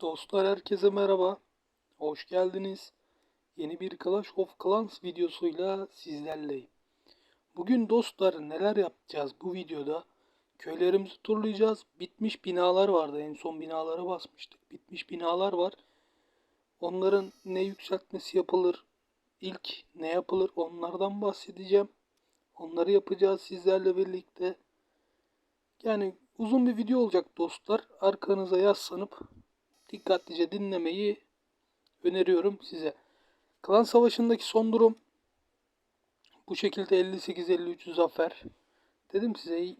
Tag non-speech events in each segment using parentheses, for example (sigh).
Dostlar herkese merhaba. Hoş geldiniz. Yeni bir Clash of Clans videosuyla sizlerleyim. Bugün dostlar neler yapacağız bu videoda? Köylerimizi turlayacağız. Bitmiş binalar vardı. En son binalara basmıştık. Bitmiş binalar var. Onların ne yükseltmesi yapılır? İlk ne yapılır? Onlardan bahsedeceğim. Onları yapacağız sizlerle birlikte. Yani uzun bir video olacak dostlar. Arkanıza yaslanıp dikkatlice dinlemeyi öneriyorum size. Klan Savaşı'ndaki son durum bu şekilde 58-53 zafer. Dedim size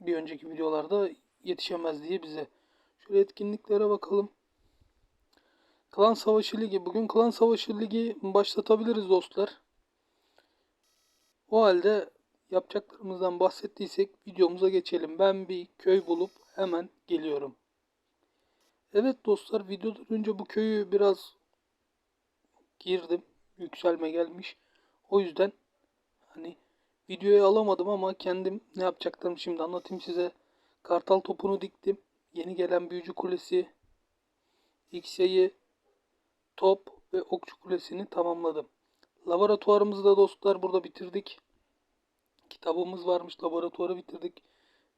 bir önceki videolarda yetişemez diye bize. Şöyle etkinliklere bakalım. Klan Savaşı Ligi. Bugün Klan Savaşı Ligi başlatabiliriz dostlar. O halde yapacaklarımızdan bahsettiysek videomuza geçelim. Ben bir köy bulup hemen geliyorum. Evet dostlar videodan önce bu köyü biraz girdim. Yükselme gelmiş. O yüzden hani videoya alamadım ama kendim ne yapacaklarımı şimdi anlatayım size. Kartal topunu diktim. Yeni gelen büyücü kulesi, X yayı, top ve okçu kulesini tamamladım. Laboratuvarımızı da dostlar burada bitirdik. Kitabımız varmış laboratuvarı bitirdik.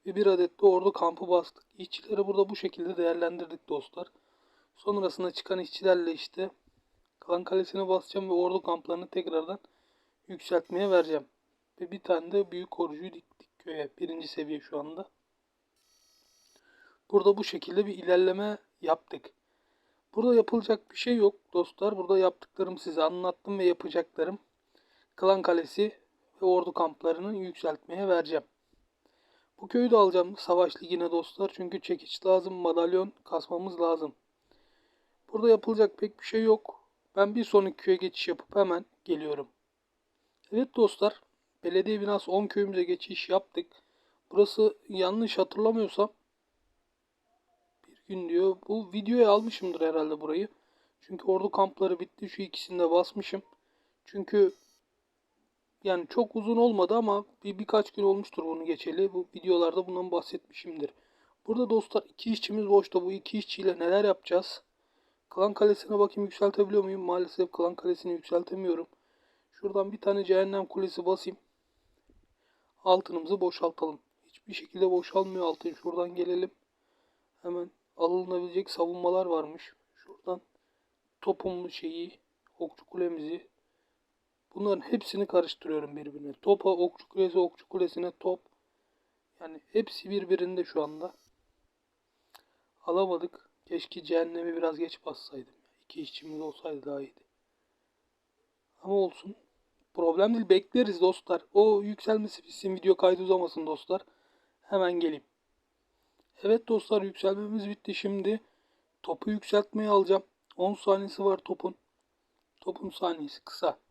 Ve bir adet de ordu kampı bastık. İşçileri burada bu şekilde değerlendirdik dostlar. Sonrasında çıkan işçilerle işte Klan Kalesi'ne basacağım ve ordu kamplarını tekrardan yükseltmeye vereceğim. Ve bir tane de büyük korucuyu diktik köye. Birinci seviye şu anda. Burada bu şekilde bir ilerleme yaptık. Burada yapılacak bir şey yok dostlar. Burada yaptıklarım size anlattım ve yapacaklarım. Klan Kalesi ve ordu kamplarını yükseltmeye vereceğim. Bu köyü de alacağım savaş ligine dostlar. Çünkü çekiç lazım, madalyon kasmamız lazım. Burada yapılacak pek bir şey yok. Ben bir sonraki köye geçiş yapıp hemen geliyorum. Evet dostlar, belediye binası 10 köyümüze geçiş yaptık. Burası yanlış hatırlamıyorsam bir gün diyor. Bu videoya almışımdır herhalde burayı. Çünkü ordu kampları bitti. Şu ikisini de basmışım. Çünkü yani çok uzun olmadı ama bir birkaç gün olmuştur bunu geçeli. Bu videolarda bundan bahsetmişimdir. Burada dostlar iki işçimiz boşta. Bu iki işçiyle neler yapacağız? Klan kalesine bakayım yükseltebiliyor muyum? Maalesef klan kalesini yükseltemiyorum. Şuradan bir tane cehennem kulesi basayım. Altınımızı boşaltalım. Hiçbir şekilde boşalmıyor altın. Şuradan gelelim. Hemen alınabilecek savunmalar varmış. Şuradan topumlu şeyi, okçu kulemizi. Bunların hepsini karıştırıyorum birbirine. Topa, okçu kulesi, okçu kulesine top. Yani hepsi birbirinde şu anda. Alamadık. Keşke cehennemi biraz geç bassaydım. İki işçimiz olsaydı daha iyiydi. Ama olsun. Problem değil. Bekleriz dostlar. O yükselmesi bitsin. Video kaydı uzamasın dostlar. Hemen geleyim. Evet dostlar yükselmemiz bitti şimdi. Topu yükseltmeye alacağım. 10 saniyesi var topun. Topun saniyesi kısa.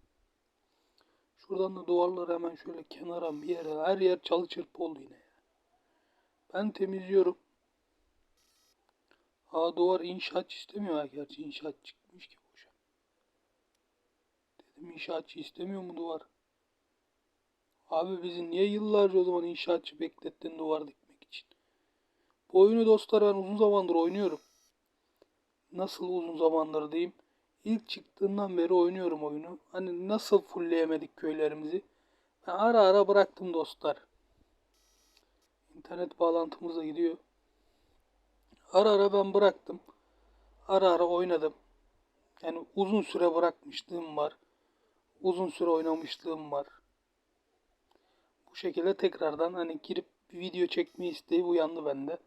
Şuradan da duvarları hemen şöyle kenara bir yere. Her yer çalı çırpı oldu yine. Ben temizliyorum. Aa duvar inşaatçı istemiyor ha gerçi inşaat çıkmış ki boşa. Dedim inşaatçı istemiyor mu duvar? Abi bizi niye yıllarca o zaman inşaatçı beklettin duvar dikmek için? Bu oyunu dostlar ben uzun zamandır oynuyorum. Nasıl uzun zamandır diyeyim. İlk çıktığından beri oynuyorum oyunu. Hani nasıl fullleyemedik köylerimizi. Ben ara ara bıraktım dostlar. İnternet bağlantımız da gidiyor. Ara ara ben bıraktım. Ara ara oynadım. Yani uzun süre bırakmışlığım var. Uzun süre oynamışlığım var. Bu şekilde tekrardan hani girip bir video çekme isteği uyandı bende.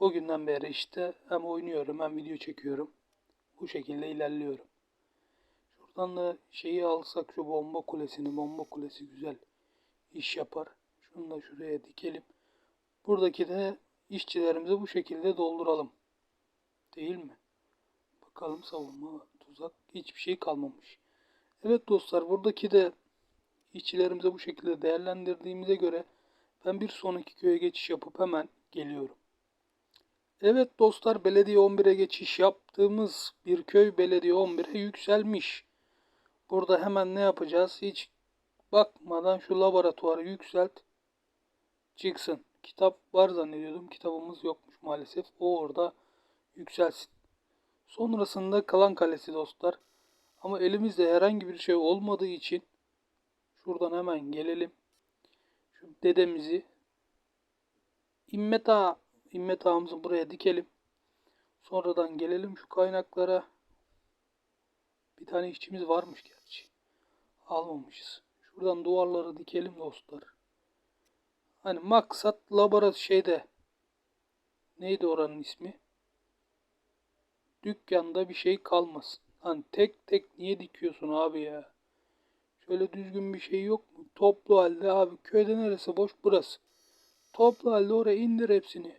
O günden beri işte hem oynuyorum hem video çekiyorum. Bu şekilde ilerliyorum. Şuradan da şeyi alsak şu bomba kulesini. Bomba kulesi güzel iş yapar. Şunu da şuraya dikelim. Buradaki de işçilerimizi bu şekilde dolduralım. Değil mi? Bakalım savunma, tuzak hiçbir şey kalmamış. Evet dostlar buradaki de işçilerimizi bu şekilde değerlendirdiğimize göre ben bir sonraki köye geçiş yapıp hemen geliyorum. Evet dostlar belediye 11'e geçiş yaptığımız bir köy belediye 11'e yükselmiş. Burada hemen ne yapacağız? Hiç bakmadan şu laboratuvarı yükselt. Çıksın. Kitap var zannediyordum. Kitabımız yokmuş maalesef. O orada yükselsin. Sonrasında Klan Kalesi dostlar. Ama elimizde herhangi bir şey olmadığı için şuradan hemen gelelim. Şu dedemizi İmmet Ağa, İmmet Ağamızı buraya dikelim. Sonradan gelelim şu kaynaklara. Bir tane işçimiz varmış gerçi. Almamışız. Şuradan duvarları dikelim dostlar. Hani maksat laborat şeyde. Neydi oranın ismi? Dükkanda bir şey kalmasın. Hani tek tek niye dikiyorsun abi ya? Şöyle düzgün bir şey yok mu? Toplu halde abi köyde neresi boş burası. Toplu halde oraya indir hepsini.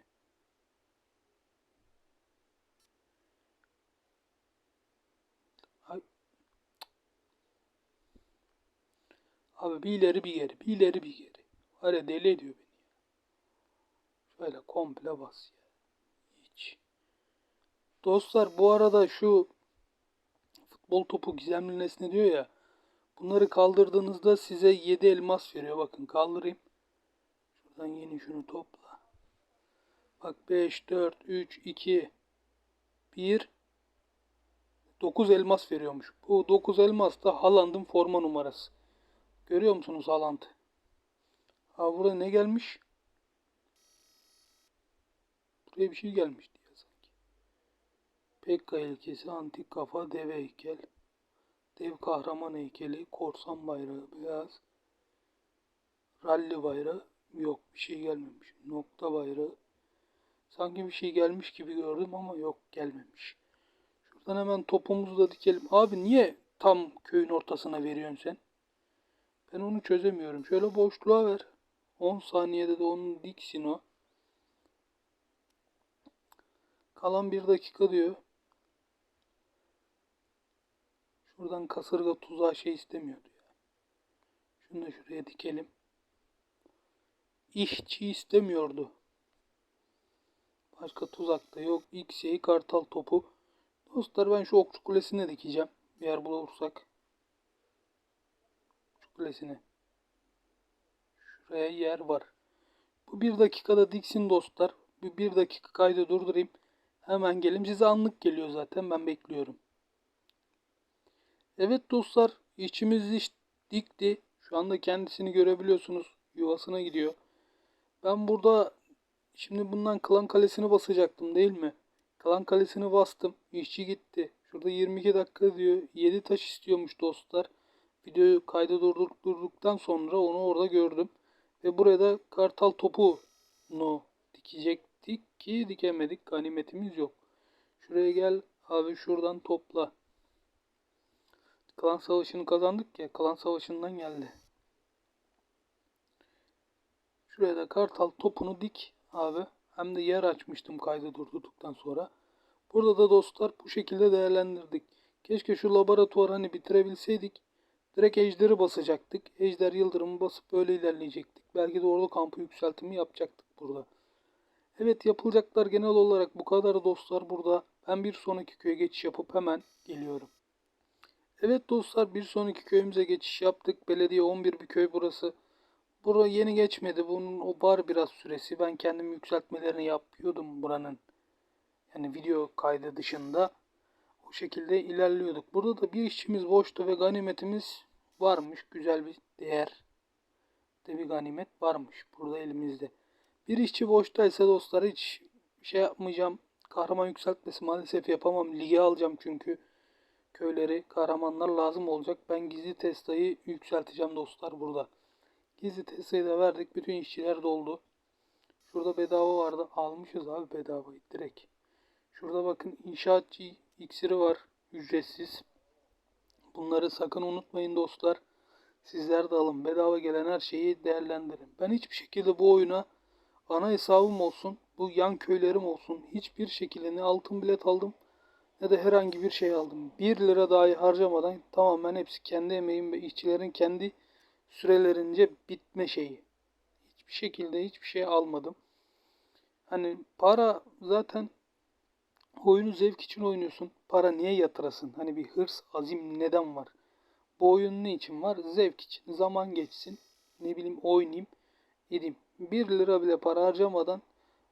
Abi bir ileri bir geri, bir ileri bir geri. Var ya deli ediyor beni. Şöyle komple bas ya. Hiç. Dostlar bu arada şu futbol topu gizemli nesne diyor ya. Bunları kaldırdığınızda size 7 elmas veriyor. Bakın kaldırayım. Şuradan yeni şunu topla. Bak 5, 4, 3, 2, 1, 9 elmas veriyormuş. Bu 9 elmas da Haaland'ın forma numarası. Görüyor musunuz Haaland? Ha burada ne gelmiş? Buraya bir şey gelmiş diye sanki. Pekka ilkesi, antik kafa, dev heykel. Dev kahraman heykeli, korsan bayrağı, beyaz. Ralli bayrağı. Yok bir şey gelmemiş. Nokta bayrağı. Sanki bir şey gelmiş gibi gördüm ama yok gelmemiş. Şuradan hemen topumuzu da dikelim. Abi niye tam köyün ortasına veriyorsun sen? Ben onu çözemiyorum. Şöyle boşluğa ver. 10 saniyede de onu diksin o. Kalan bir dakika diyor. Şuradan kasırga tuzağı şey istemiyordu ya. Şunu da şuraya dikelim. İşçi istemiyordu. Başka tuzak da yok. X şey kartal topu. Dostlar ben şu okçu kulesine dikeceğim. Bir yer bulursak. Kulesine. Şuraya yer var. Bu bir dakikada diksin dostlar. Bir, bir dakika kaydı durdurayım. Hemen gelim. Size anlık geliyor zaten. Ben bekliyorum. Evet dostlar. işçimiz iş dikti. Şu anda kendisini görebiliyorsunuz. Yuvasına gidiyor. Ben burada şimdi bundan Klan Kalesi'ni basacaktım değil mi? Klan Kalesi'ni bastım. İşçi gitti. Şurada 22 dakika diyor. 7 taş istiyormuş dostlar. Videoyu kayda durduk, durduktan sonra onu orada gördüm. Ve buraya da kartal topunu dikecektik ki dikemedik. Ganimetimiz yok. Şuraya gel abi şuradan topla. Klan savaşını kazandık ya. Klan savaşından geldi. Şuraya da kartal topunu dik abi. Hem de yer açmıştım kaydı durdurduktan sonra. Burada da dostlar bu şekilde değerlendirdik. Keşke şu laboratuvarı hani bitirebilseydik. Direkt ejderi basacaktık. Ejder yıldırımı basıp böyle ilerleyecektik. Belki de ordu kampı yükseltimi yapacaktık burada. Evet yapılacaklar genel olarak bu kadar dostlar burada. Ben bir sonraki köye geçiş yapıp hemen geliyorum. Evet dostlar bir sonraki köyümüze geçiş yaptık. Belediye 11 bir köy burası. Bura yeni geçmedi. Bunun o var biraz süresi. Ben kendim yükseltmelerini yapıyordum buranın. Yani video kaydı dışında. O şekilde ilerliyorduk. Burada da bir işçimiz boştu ve ganimetimiz varmış. Güzel bir değer. De bir ganimet varmış burada elimizde. Bir işçi boştaysa dostlar hiç şey yapmayacağım. Kahraman yükseltmesi maalesef yapamam. Lige alacağım çünkü köyleri kahramanlar lazım olacak. Ben gizli testayı yükselteceğim dostlar burada. Gizli testayı da verdik. Bütün işçiler doldu. Şurada bedava vardı. Almışız abi bedavayı direkt. Şurada bakın inşaatçı iksiri var. Ücretsiz. Bunları sakın unutmayın dostlar. Sizler de alın. Bedava gelen her şeyi değerlendirin. Ben hiçbir şekilde bu oyuna ana hesabım olsun, bu yan köylerim olsun. Hiçbir şekilde ne altın bilet aldım ne de herhangi bir şey aldım. 1 lira dahi harcamadan tamamen hepsi kendi emeğim ve işçilerin kendi sürelerince bitme şeyi. Hiçbir şekilde hiçbir şey almadım. Hani para zaten oyunu zevk için oynuyorsun. Para niye yatırasın? Hani bir hırs, azim neden var? Bu oyun ne için var? Zevk için. Zaman geçsin. Ne bileyim oynayayım. Edeyim. 1 lira bile para harcamadan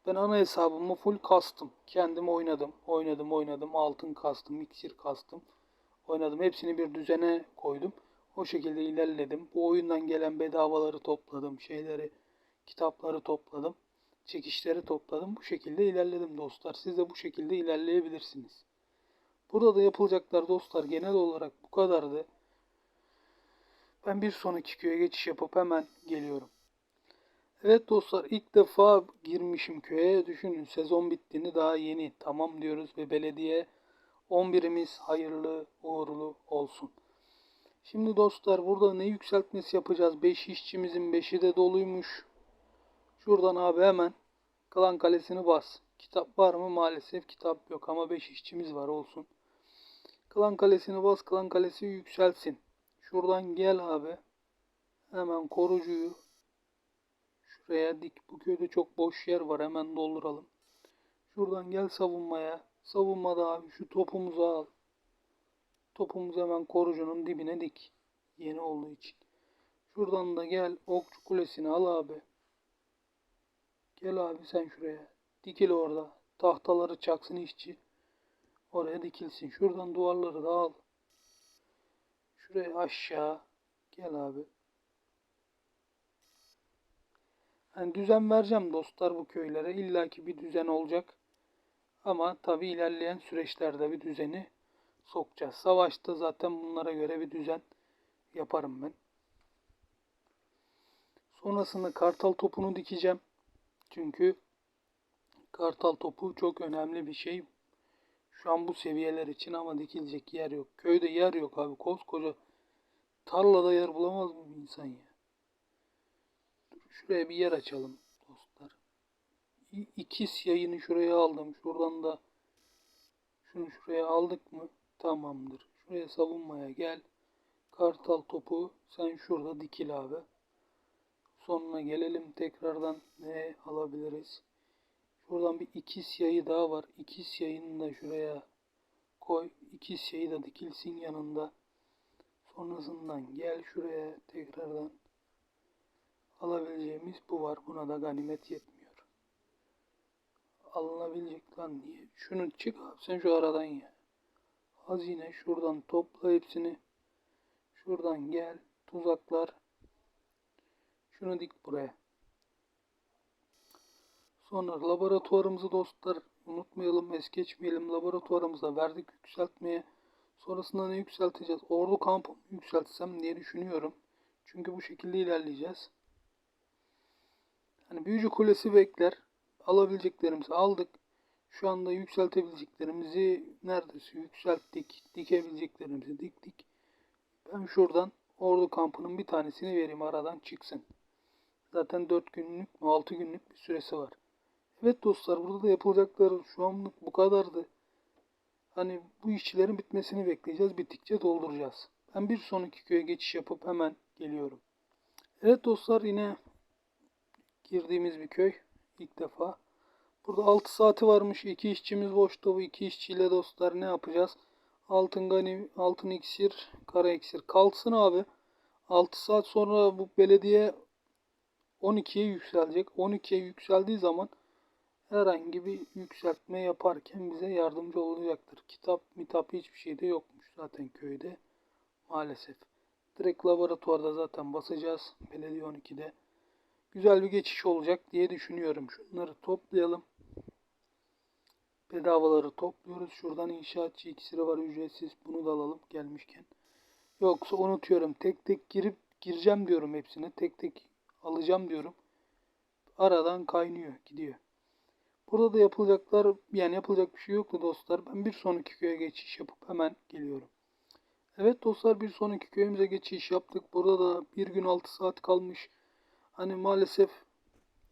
Ben ana hesabımı full kastım. Kendim oynadım. Oynadım oynadım. Altın kastım. Iksir kastım. Oynadım. Hepsini bir düzene koydum. O şekilde ilerledim. Bu oyundan gelen bedavaları topladım. Şeyleri, kitapları topladım. Çekişleri topladım. Bu şekilde ilerledim dostlar. Siz de bu şekilde ilerleyebilirsiniz. Burada da yapılacaklar dostlar genel olarak bu kadardı. Ben bir sonraki köye geçiş yapıp hemen geliyorum. Evet dostlar ilk defa girmişim köye. Düşünün sezon bittiğini daha yeni tamam diyoruz ve belediye 11'imiz hayırlı uğurlu olsun. Şimdi dostlar burada ne yükseltmesi yapacağız? 5 işçimizin 5'i de doluymuş. Şuradan abi hemen Klan Kalesi'ni bas. Kitap var mı? Maalesef kitap yok ama 5 işçimiz var olsun. Klan Kalesi'ni bas. Klan Kalesi yükselsin. Şuradan gel abi. Hemen korucuyu şuraya dik. Bu köyde çok boş yer var. Hemen dolduralım. Şuradan gel savunmaya. Savunmada abi şu topumuzu al. Topumuzu hemen korucunun dibine dik. Yeni olduğu için. Şuradan da gel okçu kulesini al abi. Gel abi sen şuraya. Dikil orada. Tahtaları çaksın işçi. Oraya dikilsin. Şuradan duvarları da al. Şuraya aşağı. Gel abi. Yani düzen vereceğim dostlar bu köylere. İlla ki bir düzen olacak. Ama tabi ilerleyen süreçlerde bir düzeni sokacağız. Savaşta zaten bunlara göre bir düzen yaparım ben. Sonrasında kartal topunu dikeceğim. Çünkü kartal topu çok önemli bir şey. Şu an bu seviyeler için ama dikilecek yer yok. Köyde yer yok abi. Koskoca tarlada yer bulamaz mı insan ya? Dur, şuraya bir yer açalım dostlar. İ- İkis yayını şuraya aldım. Şuradan da şunu şuraya aldık mı? Tamamdır. Şuraya savunmaya gel. Kartal topu sen şurada dikil abi. Sonuna gelelim tekrardan ne alabiliriz? Şuradan bir ikis yayı daha var. İkis yayını da şuraya koy. İkis yayı da dikilsin yanında. Sonrasından gel şuraya tekrardan alabileceğimiz bu var. Buna da ganimet yetmiyor. Alınabilecek lan niye? Şunu çık abi sen şu aradan ya. Hazine şuradan topla hepsini. Şuradan gel. Tuzaklar. Şunu dik buraya. Sonra laboratuvarımızı dostlar unutmayalım, es geçmeyelim. Laboratuvarımıza verdik yükseltmeye. Sonrasında ne yükselteceğiz? Ordu kampı yükseltsem diye düşünüyorum. Çünkü bu şekilde ilerleyeceğiz. Hani büyücü kulesi bekler. Alabileceklerimizi aldık. Şu anda yükseltebileceklerimizi neredeyse yükselttik. Dikebileceklerimizi diktik. Ben şuradan ordu kampının bir tanesini vereyim aradan çıksın. Zaten 4 günlük mü 6 günlük bir süresi var. Evet dostlar burada da yapılacaklar şu anlık bu kadardı. Hani bu işçilerin bitmesini bekleyeceğiz. Bittikçe dolduracağız. Ben bir sonraki köye geçiş yapıp hemen geliyorum. Evet dostlar yine girdiğimiz bir köy. ilk defa. Burada 6 saati varmış. 2 işçimiz boşta. Bu 2 işçiyle dostlar ne yapacağız? Altın gani, altın iksir, kara iksir. Kalsın abi. 6 saat sonra bu belediye 12'ye yükselecek. 12'ye yükseldiği zaman herhangi bir yükseltme yaparken bize yardımcı olacaktır. Kitap, mitap hiçbir şey de yokmuş zaten köyde maalesef. Direkt laboratuvarda zaten basacağız belediye 12'de. Güzel bir geçiş olacak diye düşünüyorum. Şunları toplayalım. Bedavaları topluyoruz. Şuradan inşaatçı iksiri var ücretsiz. Bunu da alalım gelmişken. Yoksa unutuyorum. Tek tek girip gireceğim diyorum hepsine. Tek tek alacağım diyorum. Aradan kaynıyor gidiyor. Burada da yapılacaklar yani yapılacak bir şey yoktu dostlar. Ben bir sonraki köye geçiş yapıp hemen geliyorum. Evet dostlar bir sonraki köyümüze geçiş yaptık. Burada da bir gün 6 saat kalmış. Hani maalesef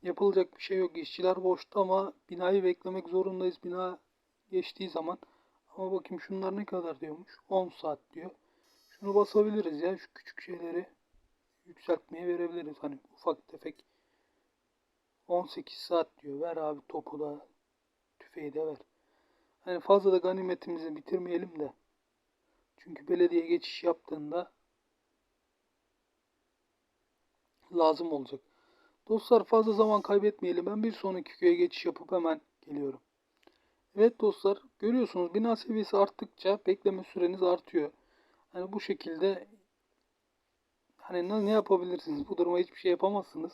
yapılacak bir şey yok. İşçiler boşta ama binayı beklemek zorundayız. Bina geçtiği zaman. Ama bakayım şunlar ne kadar diyormuş. 10 saat diyor. Şunu basabiliriz ya şu küçük şeyleri yükseltmeye verebiliriz. Hani ufak tefek 18 saat diyor. Ver abi topu da tüfeği de ver. Hani fazla da ganimetimizi bitirmeyelim de. Çünkü belediye geçiş yaptığında lazım olacak. Dostlar fazla zaman kaybetmeyelim. Ben bir sonraki köye geçiş yapıp hemen geliyorum. Evet dostlar görüyorsunuz bina seviyesi arttıkça bekleme süreniz artıyor. Hani bu şekilde hani ne, yapabilirsiniz? Bu duruma hiçbir şey yapamazsınız.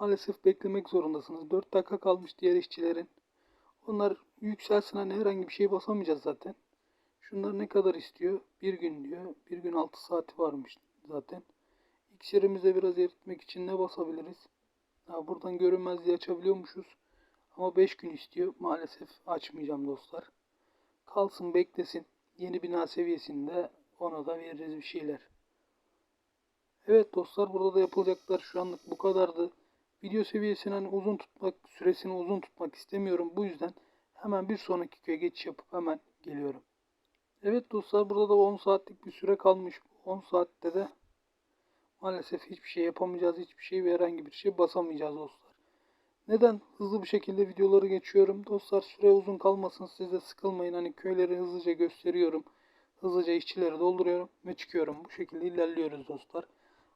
Maalesef beklemek zorundasınız. 4 dakika kalmış diğer işçilerin. Onlar yükselsin hani herhangi bir şey basamayacağız zaten. Şunlar ne kadar istiyor? Bir gün diyor. Bir gün 6 saati varmış zaten. İksirimize biraz eritmek için ne basabiliriz? Ha, buradan görünmezliği açabiliyormuşuz. Ama 5 gün istiyor. Maalesef açmayacağım dostlar. Kalsın beklesin. Yeni bina seviyesinde ona da veririz bir şeyler. Evet dostlar burada da yapılacaklar şu anlık bu kadardı. Video seviyesini hani uzun tutmak, süresini uzun tutmak istemiyorum. Bu yüzden hemen bir sonraki köye geçiş yapıp hemen geliyorum. Evet dostlar burada da 10 saatlik bir süre kalmış. 10 saatte de maalesef hiçbir şey yapamayacağız. Hiçbir şey ve herhangi bir şey basamayacağız dostlar. Neden hızlı bir şekilde videoları geçiyorum? Dostlar süre uzun kalmasın siz de sıkılmayın. Hani köyleri hızlıca gösteriyorum. Hızlıca işçileri dolduruyorum ve çıkıyorum. Bu şekilde ilerliyoruz dostlar.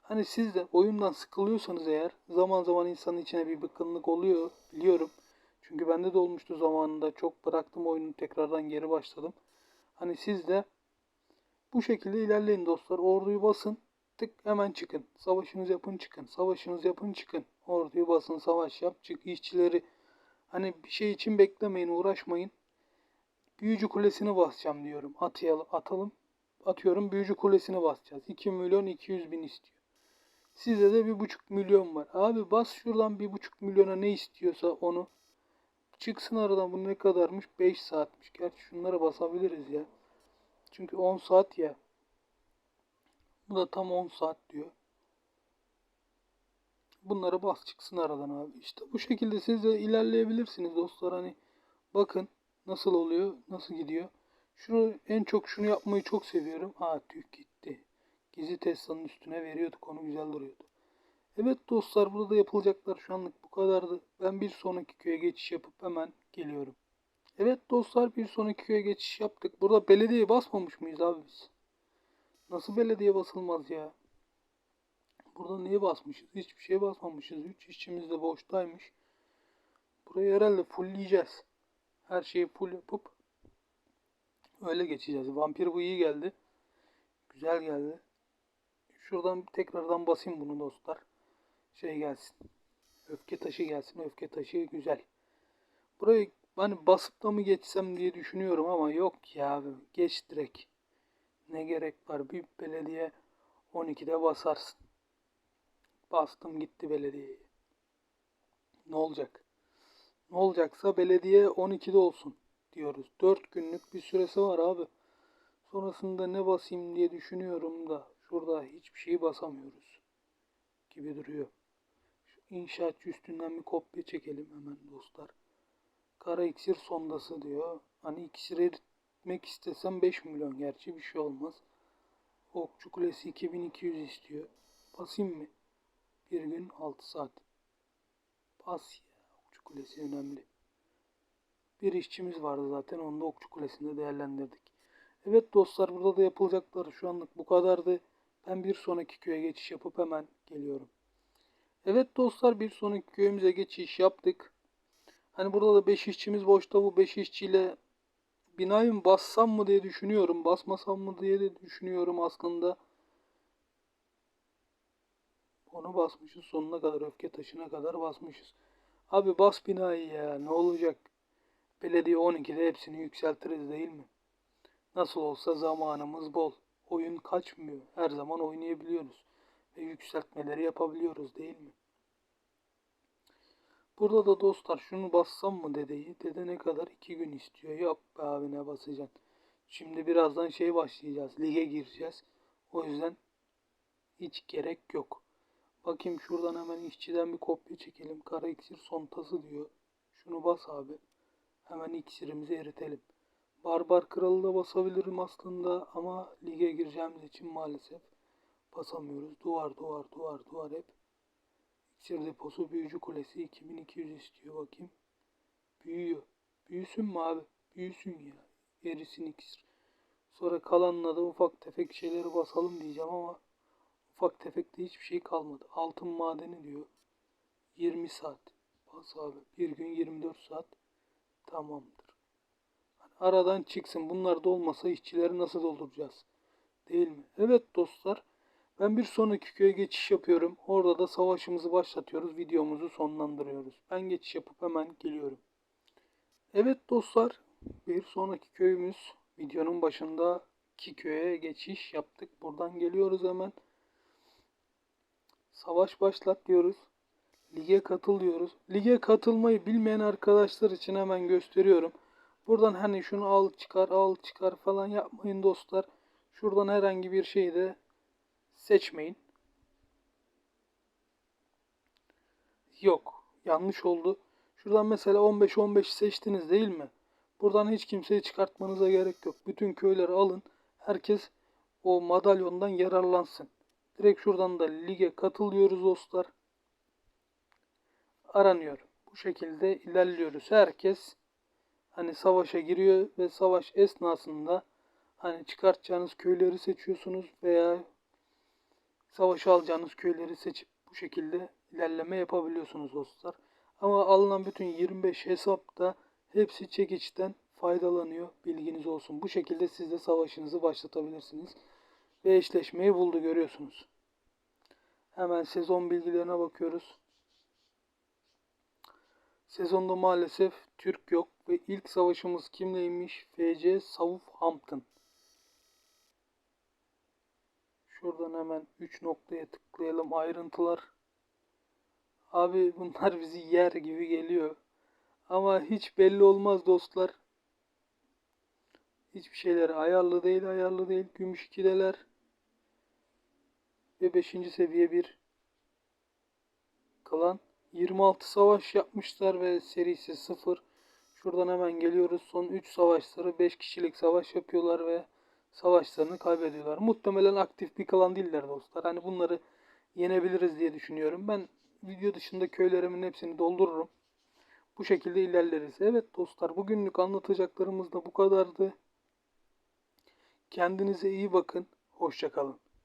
Hani siz de oyundan sıkılıyorsanız eğer zaman zaman insanın içine bir bıkkınlık oluyor biliyorum. Çünkü bende de olmuştu zamanında çok bıraktım oyunu tekrardan geri başladım. Hani siz de bu şekilde ilerleyin dostlar. Orduyu basın tık hemen çıkın. Savaşınızı yapın çıkın. Savaşınızı yapın çıkın. Orduyu basın savaş yap çık. İşçileri hani bir şey için beklemeyin uğraşmayın. Büyücü kulesini basacağım diyorum. Atayalım, atalım. Atıyorum büyücü kulesini basacağız. 2 milyon 200 bin istiyor. Sizde de 1,5 milyon var. Abi bas şuradan 1,5 milyona ne istiyorsa onu. Çıksın aradan bu ne kadarmış? 5 saatmiş. Gerçi şunlara basabiliriz ya. Çünkü 10 saat ya. Bu da tam 10 saat diyor. Bunları bas çıksın aradan abi. İşte bu şekilde siz de ilerleyebilirsiniz dostlar. Hani bakın nasıl oluyor, nasıl gidiyor. Şunu en çok şunu yapmayı çok seviyorum. Ha tüh gitti. Gizli Tesla'nın üstüne veriyorduk onu güzel duruyordu. Evet dostlar burada da yapılacaklar şu anlık bu kadardı. Ben bir sonraki köye geçiş yapıp hemen geliyorum. Evet dostlar bir sonraki köye geçiş yaptık. Burada belediyeye basmamış mıyız abi biz? Nasıl belediye basılmaz ya? Burada niye basmışız? Hiçbir şeye basmamışız. 3 işçimiz de boştaymış. Burayı herhalde fullleyeceğiz. Her şeyi full yapıp öyle geçeceğiz. Vampir bu iyi geldi. Güzel geldi. Şuradan tekrardan basayım bunu dostlar. Şey gelsin. Öfke taşı gelsin. Öfke taşı güzel. Burayı hani basıp da mı geçsem diye düşünüyorum ama yok ya. Geç direkt. Ne gerek var? Bir belediye 12'de basarsın. Bastım gitti belediyeye. Ne olacak? Ne olacaksa belediye 12'de olsun diyoruz. 4 günlük bir süresi var abi. Sonrasında ne basayım diye düşünüyorum da şurada hiçbir şeyi basamıyoruz gibi duruyor. Şu inşaatçı üstünden bir kopya çekelim hemen dostlar. Kara iksir sondası diyor. Hani iksir eritmek istesem 5 milyon gerçi bir şey olmaz. Okçu Kulesi 2200 istiyor. Basayım mı? Bir gün 6 saat. Bas ya. Okçu Kulesi önemli. Bir işçimiz vardı zaten. Onu da Okçu Kulesi'nde değerlendirdik. Evet dostlar burada da yapılacaklar şu anlık bu kadardı. Ben bir sonraki köye geçiş yapıp hemen geliyorum. Evet dostlar bir sonraki köyümüze geçiş yaptık. Hani burada da 5 işçimiz boşta bu 5 işçiyle binayı mı bassam mı diye düşünüyorum. Basmasam mı diye de düşünüyorum aslında. Onu basmışız sonuna kadar öfke taşına kadar basmışız. Abi bas binayı ya ne olacak? Belediye 12'de hepsini yükseltiriz değil mi? Nasıl olsa zamanımız bol. Oyun kaçmıyor. Her zaman oynayabiliyoruz. Ve yükseltmeleri yapabiliyoruz değil mi? Burada da dostlar şunu bassam mı dedeyi? Dede ne kadar? 2 gün istiyor. Yok be abi ne basacaksın. Şimdi birazdan şey başlayacağız. Lige gireceğiz. O yüzden hiç gerek yok. Bakayım şuradan hemen işçiden bir kopya çekelim. Kara iksir sontası diyor. Şunu bas abi. Hemen iksirimizi eritelim. Barbar kralı da basabilirim aslında ama lige gireceğimiz için maalesef basamıyoruz. Duvar duvar duvar duvar hep. İksir deposu büyücü kulesi 2200 istiyor bakayım. Büyüyor. Büyüsün mü abi? Büyüsün ya. Erisin iksir. Sonra kalanına da ufak tefek şeyleri basalım diyeceğim ama ufak tefekte hiçbir şey kalmadı. Altın madeni diyor. 20 saat. Bas abi. Bir gün 24 saat. Tamamdır. Aradan çıksın. Bunlar da olmasa işçileri nasıl dolduracağız? Değil mi? Evet dostlar. Ben bir sonraki köye geçiş yapıyorum. Orada da savaşımızı başlatıyoruz. Videomuzu sonlandırıyoruz. Ben geçiş yapıp hemen geliyorum. Evet dostlar. Bir sonraki köyümüz. Videonun başındaki köye geçiş yaptık. Buradan geliyoruz hemen. Savaş başlat diyoruz. Lige katıl diyoruz. Lige katılmayı bilmeyen arkadaşlar için hemen gösteriyorum. Buradan hani şunu al çıkar al çıkar falan yapmayın dostlar. Şuradan herhangi bir şeyi de seçmeyin. Yok. Yanlış oldu. Şuradan mesela 15-15 seçtiniz değil mi? Buradan hiç kimseyi çıkartmanıza gerek yok. Bütün köyleri alın. Herkes o madalyondan yararlansın. Direkt şuradan da lige katılıyoruz dostlar. Aranıyor. Bu şekilde ilerliyoruz. Herkes hani savaşa giriyor ve savaş esnasında hani çıkartacağınız köyleri seçiyorsunuz veya savaşa alacağınız köyleri seçip bu şekilde ilerleme yapabiliyorsunuz dostlar. Ama alınan bütün 25 hesapta hepsi çekiçten faydalanıyor. Bilginiz olsun. Bu şekilde siz de savaşınızı başlatabilirsiniz. Ve eşleşmeyi buldu görüyorsunuz. Hemen sezon bilgilerine bakıyoruz. Sezonda maalesef Türk yok ve ilk savaşımız kimleymiş? FC Southampton. Şuradan hemen 3 noktaya tıklayalım ayrıntılar. Abi bunlar (laughs) bizi yer gibi geliyor. Ama hiç belli olmaz dostlar. Hiçbir şeyler ayarlı değil ayarlı değil. Gümüş ikideler. Ve 5. seviye bir klan. 26 savaş yapmışlar ve serisi 0. Şuradan hemen geliyoruz. Son 3 savaşları 5 kişilik savaş yapıyorlar ve savaşlarını kaybediyorlar. Muhtemelen aktif bir klan değiller dostlar. Hani bunları yenebiliriz diye düşünüyorum. Ben video dışında köylerimin hepsini doldururum. Bu şekilde ilerleriz. Evet dostlar bugünlük anlatacaklarımız da bu kadardı. Kendinize iyi bakın. Hoşçakalın.